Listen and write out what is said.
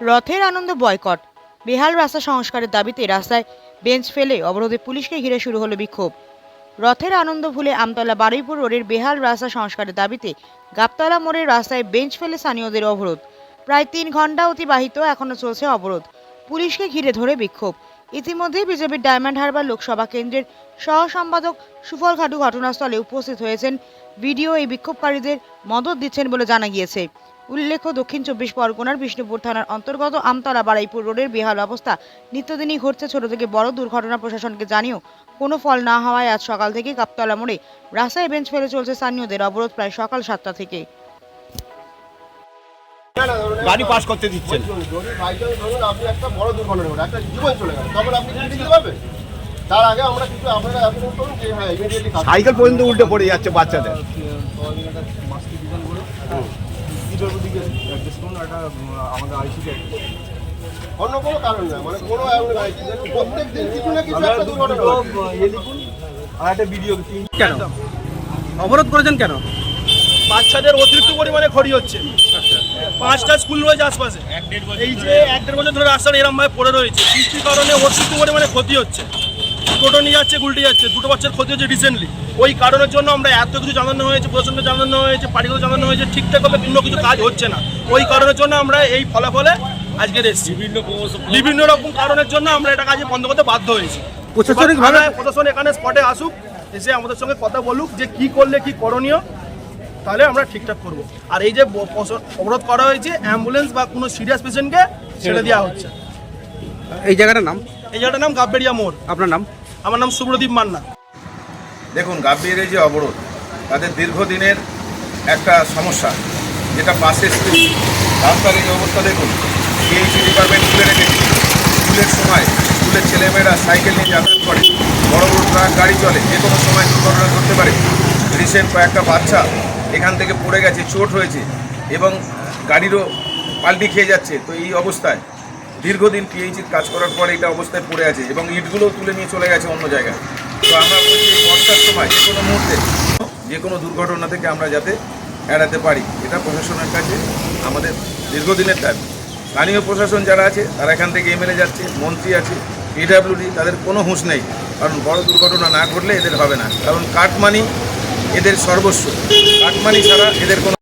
রথের আনন্দ বয়কট। বেহাল রাস্তা সংস্কারের দাবিতে রাস্তায় বেঞ্চ ফেলে অবরোধে পুলিশকে ঘিরে শুরু হলো বিক্ষোভ। রথের আনন্দ ভুলে আমতলা বারুইপুর রোডের বেহাল রাস্তা সংস্কারের দাবিতে গাবতলা মোড়ের রাস্তায় বেঞ্চ ফেলে স্থানীয়দের অবরোধ। প্রায় তিন ঘণ্টা অতিবাহিত এখনও চলছে অবরোধ। পুলিশকে ঘিরে ধরে বিক্ষোভ। ইতিমধ্যেই বিজেপির ডায়মন্ড হারবার লোকসভা কেন্দ্রের সহ সম্পাদক সুফল খাটু ঘটনাস্থলে উপস্থিত হয়েছেন। ভিডিও এই বিক্ষোভকারীদের মদত দিচ্ছেন বলে জানা গিয়েছে। উল্লেখ্য দক্ষিণ চব্বিশ পরগনার বিষ্ণুপুর থানার অন্তর্গত আমতলা বারাইপুর রোডের বেহাল অবস্থা। নিত্যদিনই ঘটছে ছোট থেকে বড় দুর্ঘটনা প্রশাসনকে জানিয়েও। কোনো ফল না হওয়ায় আজ সকাল থেকে কাপতলা মোড়ে রাস্তায় বেঞ্চ ফেলে চলছে স্থানীয়দের অবরোধ প্রায় সকাল সাতটা থেকে। গাড়ি পাস করতে দিচ্ছেন। ধরুন আপনি একটা বড় দুর্ঘটনা একটা জীবন চলে গেল তখন আপনি দিতে পারবেন? তার আগে আমরা কিছু আপনারা করুন যে হ্যাঁ ইমিডিয়েটলি সাইকেল পর্যন্ত উল্টে পড়ে যাচ্ছে বাচ্চাদের। অন্য কোনো কারণ না মানে কোনো প্রত্যেক দিন কিছু না কিছু একটা দুর্ঘটনা হচ্ছে। কেন? অবরোধ করেছেন কেন? বাচ্চাদের অতিরিক্ত পরিমাণে ক্ষতি হচ্ছে। পাঁচটা স্কুল রয়েছে আশপাশে। এই যে এক দেড় বছর ধরে রাস্তাটা এরম ভাবে পড়ে রয়েছে। বৃষ্টির কারণে অতিরিক্ত পরিমাণে ক্ষতি হচ্ছে। টোটো নিয়ে যাচ্ছে উল্টে যাচ্ছে দুটো বাচ্চার ক্ষতি হচ্ছে রিসেন্টলি ওই কারণের জন্য আমরা এত কিছু জানানো হয়েছে প্রশাসনকে জানানো হয়েছে পার্টিগুলো জানানো হয়েছে ঠিকঠাকভাবে বিভিন্ন কিছু কাজ হচ্ছে না। ওই কারণের জন্য আমরা এই ফলাফলে আজকে এসেছি। বিভিন্ন বিভিন্ন রকম কারণের জন্য আমরা এটা কাজে বন্ধ করতে বাধ্য হয়েছি। প্রশাসনিকভাবে? প্রশাসন এখানে স্পটে আসুক এসে আমাদের সঙ্গে কথা বলুক যে কি করলে কি করণীয় তাহলে আমরা ঠিকঠাক করব। আর এই যে অবরোধ করা হয়েছে অ্যাম্বুলেন্স বা কোনো সিরিয়াস পেশেন্টকে ছেড়ে দেওয়া হচ্ছে। এই জায়গাটার নাম? এই জায়গাটার নাম গাববেড়িয়া মোড়। আপনার নাম? আমার নাম সুব্রদীপ মান্না। দেখুন গাভীর এই যে অবরোধ, তাদের দীর্ঘদিনের একটা সমস্যা, যেটা স্কুল, রাস্তার এই অবস্থা দেখুন পিএইচি ডিপার্টমেন্ট খুলে রেখেছে স্কুলের সময়, স্কুলের ছেলেমেয়েরা সাইকেল নিয়ে যাতায়াত করে, বড় বড় ট্রাক, গাড়ি চলে, যে কোনো সময় দুর্ঘটনা ঘটতে পারে। রিসেন্ট কয়েকটা বাচ্চা এখান থেকে পড়ে গেছে, চোট হয়েছে, এবং গাড়িরও পাল্টি খেয়ে যাচ্ছে, তো এই অবস্থায় দীর্ঘদিন পিএইচির কাজ করার পরে এটা অবস্থায় পড়ে আছে এবং ইটগুলো তুলে নিয়ে চলে গেছে অন্য জায়গায়। তো আমরা বলছি বর্ষার সময় যে কোনো মুহূর্তে, যে কোনো দুর্ঘটনা থেকে আমরা যাতে এড়াতে পারি। এটা প্রশাসনের কাছে, আমাদের দীর্ঘদিনের দাবি। স্থানীয় প্রশাসন যারা আছে, তারা এখান থেকে এমএলএ যাচ্ছে, মন্ত্রী আছে পিডাব্লিউডি তাদের কোনো হুঁশ নেই। কারণ বড় দুর্ঘটনা না ঘটলে এদের হবে না। কারণ কাটমানি এদের সর্বস্ব। কাটমানি ছাড়া এদের কোনো